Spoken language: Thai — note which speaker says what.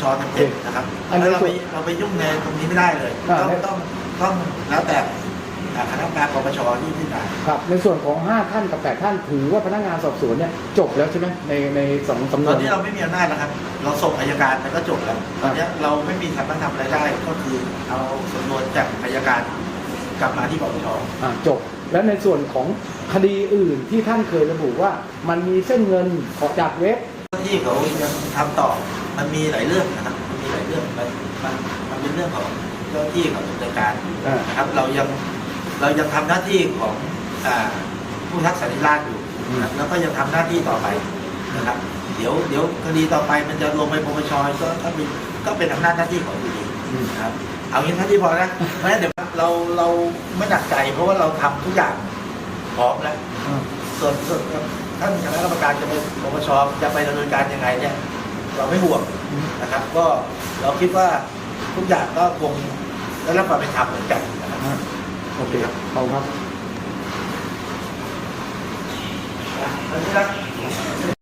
Speaker 1: ชเต็มๆนะครับ
Speaker 2: อันนี้
Speaker 1: แล้วเราไปเราไปยุ่งในตรงนี้ไม่ได้เลย
Speaker 2: อ่า
Speaker 1: ต้อง
Speaker 2: ใน
Speaker 1: ต้องต้องแล้วแต่อ่าคณะกรรมการปปชที่พิจารณา
Speaker 2: ครับ ในส่วนของ 5 ท่านกับ 8 ท่านถือว่าพนักงานสอบสวนเนี่ยจบแล้วใช่ไหมในในสองสำน
Speaker 1: ต
Speaker 2: ว
Speaker 1: อนน นี้เราไม่มีอำนาจแล้วครับ เราส่งอายการมันก็จบแล้ว ตอนนี้เราไม่มีทำทำอะไรได้ก็คือเอาสำนวนจากอายการกลับมาที่ปปช
Speaker 2: อ่าจบแล้วในส่วนของคดีอื่นที่ท่านเคยระบุว่า มันมีเส้นเงินขอจากเว็บ
Speaker 1: เจ้าหน้าที่เขายังทำต่อ มันมีหลายเรื่องนะครับมันมีหลายเรื่องมันมันมันเป็นเรื่องของเจ้าหน้าที่ของดำเนินการ
Speaker 2: อ่า
Speaker 1: นะครับ เรายังเรายังทำหน้าที่ของอ่าผู้ทักษะนิราชอยู่นะครับแล้วก็ยังทำหน้าที่ต่อไปนะครับ เดี๋ยวเดี๋ยวคดีต่อไปมันจะลงไปปปชก็ก็เป็นก็เป็นอำนาจหน้าที่ของอยู่ดี
Speaker 2: อืม
Speaker 1: นะครับ เอางี้เท่าที่พอนะไม่งั้นเดี๋ยวเราเราไม่หนักใจเพราะว่าเราทำทุกอย่างพร้อมแล้ว
Speaker 2: อ่า
Speaker 1: ส่วนส่วนท่านคณะกรรมการจะไปปปชจะไปดำเนินการยังไงเนี่ยเรา ไม่ห่วงนะครับ ก็เราคิดว่าทุกอย่างก็คงได้รับความเป็นธรรมเหมือนกันนะครับ
Speaker 2: โอเคครับขอบคุณครับ